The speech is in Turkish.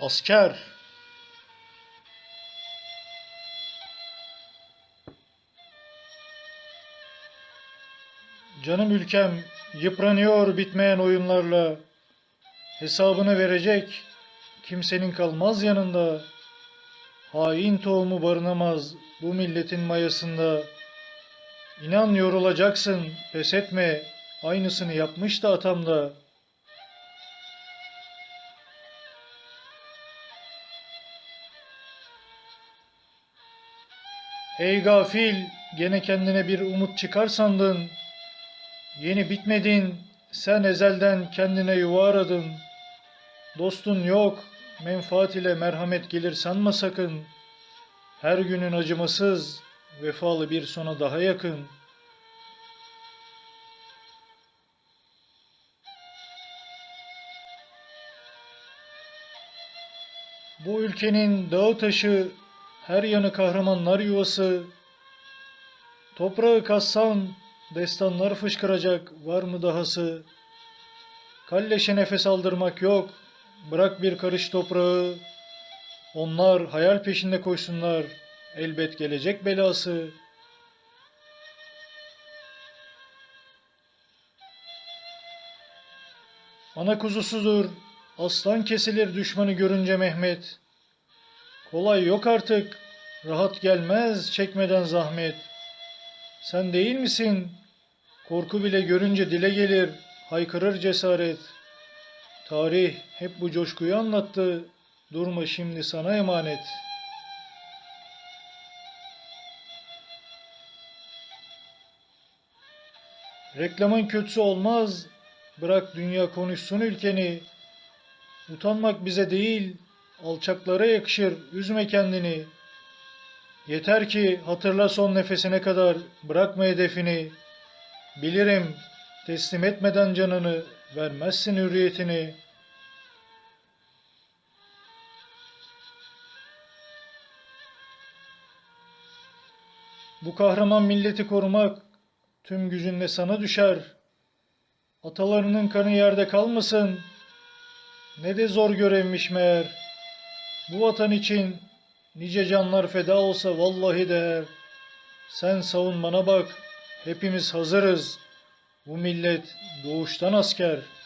Asker. Canım ülkem yıpranıyor bitmeyen oyunlarla. Hesabını verecek kimsenin kalmaz yanında. Hain tohumu barınamaz bu milletin mayasında. İnan yorulacaksın, pes etme. Aynısını yapmıştı atam da. Ey gafil, gene kendine bir umut çıkar sandın. Yeni bitmedin, sen ezelden kendine yuva aradın. Dostun yok, menfaat ile merhamet gelir sanma sakın. Her günün acımasız, vefalı bir sona daha yakın. Bu ülkenin dağı taşı, her yanı kahramanlar yuvası. Toprağı kazsan destanlar fışkıracak var mı dahası? Kalleşe nefes aldırmak yok, bırak bir karış toprağı. Onlar hayal peşinde koşsunlar, elbet gelecek belası. Ana kuzusudur, aslan kesilir düşmanı görünce Mehmet. Kolay yok artık, rahat gelmez çekmeden zahmet. Sen değil misin? Korku bile görünce dile gelir, haykırır cesaret. Tarih hep bu coşkuyu anlattı, durma şimdi sana emanet. Reklamın kötüsü olmaz, bırak dünya konuşsun ülkeni. Utanmak bize değil, alçaklara yakışır, üzme kendini. Yeter ki hatırla son nefesine kadar, bırakma hedefini. Bilirim, teslim etmeden canını, vermezsin hürriyetini. Bu kahraman milleti korumak, tüm gücünle sana düşer. Atalarının kanı yerde kalmasın, ne de zor görevmiş meğer. Bu vatan için nice canlar feda olsa vallahi değer. Sen savunmana bak, hepimiz hazırız. Bu millet doğuştan asker.''